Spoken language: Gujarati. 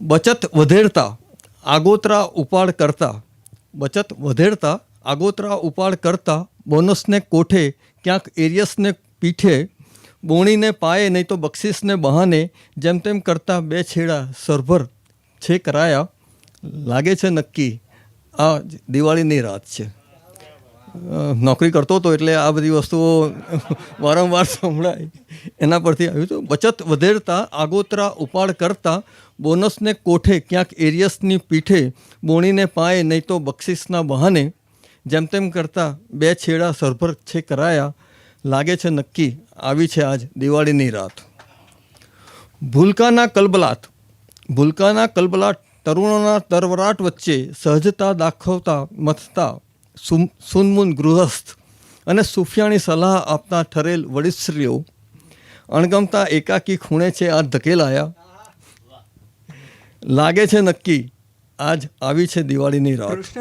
બચત વધેરતા આગોતરા ઉપાડ કરતા. બચત વધેરતા આગોતરા ઉપાડ કરતા બોનસને કોઠે, ક્યાંક એરિયસને પીઠે, બોણીને પાયે નહીં તો બક્ષિસને બહાને, જેમ તેમ કરતા બે છેડા સરભર છે કરાયા લાગે છે નક્કી, આ દિવાળીની રાત છે. નોકરી કરતો હતો એટલે આ બધી વસ્તુઓ વારંવાર સંભળાય. એના પરથી આવ્યું હતું બચત વધેરતા, આગોતરા ઉપાડ કરતા, બોનસને કોઠે ક્યાંક એરિયસની પીઠે બોણીને પાએ નહીં તો બક્ષિસના બહાને. જેમ તેમ કરતા બે છેડા સરભર છે કરાયા. લાગે છે નક્કી, આવી છે આજ દિવાળીની રાત. ભૂલકાના કલબલાટ. ભૂલકાના કલબલાટ તરુણોના તરવરાટ વચ્ચે સહજતા દાખવતા મથતા સુનમુન ગૃહસ્થ અને સુફિયાની સલાહ આપતા ઠરેલ વડિશ્રીઓ અણગમતા એકાકી ખૂણે છે આ ધકેલાયા. લાગે છે નક્કી આજ આવી છે દિવાળીની રાત.